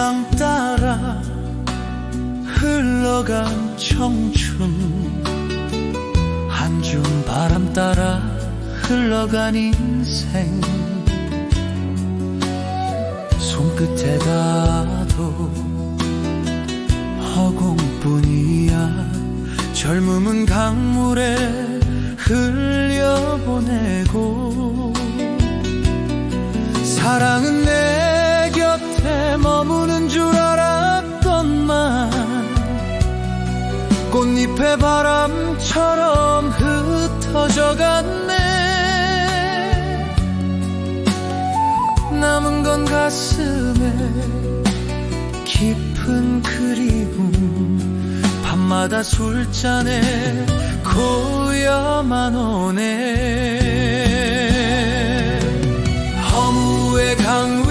시간 따라 흘러간 청춘. 한 줌 바람 따라 흘러간 인생. 손끝에 닿아도 허공뿐이야. 젊음은 강물에 흘려보내고 사랑은 내 곁에 머물 꽃잎의 바람처럼 흩어져 갔네. 남은 건 가슴에 깊은 그리움 밤마다 술잔에 고여만 오네. 허무의 강위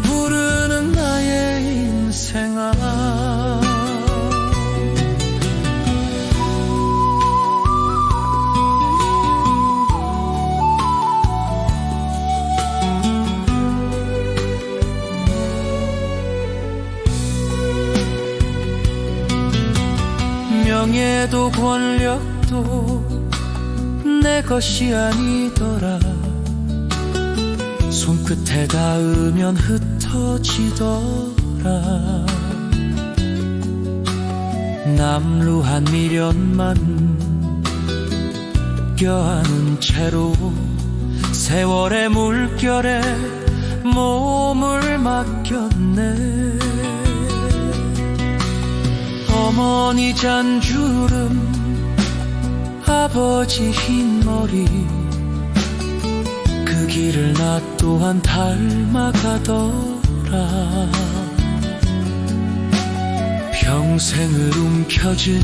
부르는 나의 인생아. 명예도 권력도 내 것이 아니더라. 손끝에 닿으면 흩 어지더라. 남루한 미련만 껴안은 채로 세월의 물결에 몸을 맡겼네. 어머니 잔주름 아버지 흰머리 그 길을 나 또한 닮아가더라. 평생을 움켜쥔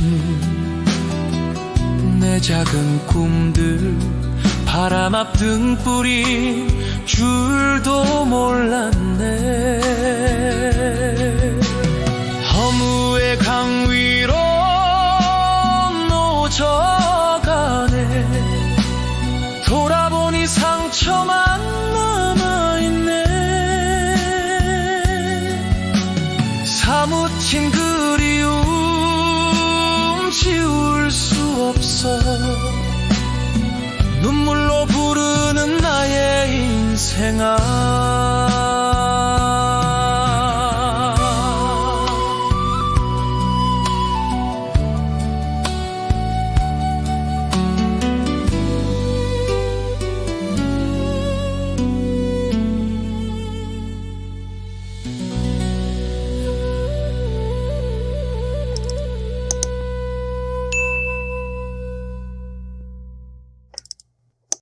내 작은 꿈들 바람 앞 등불이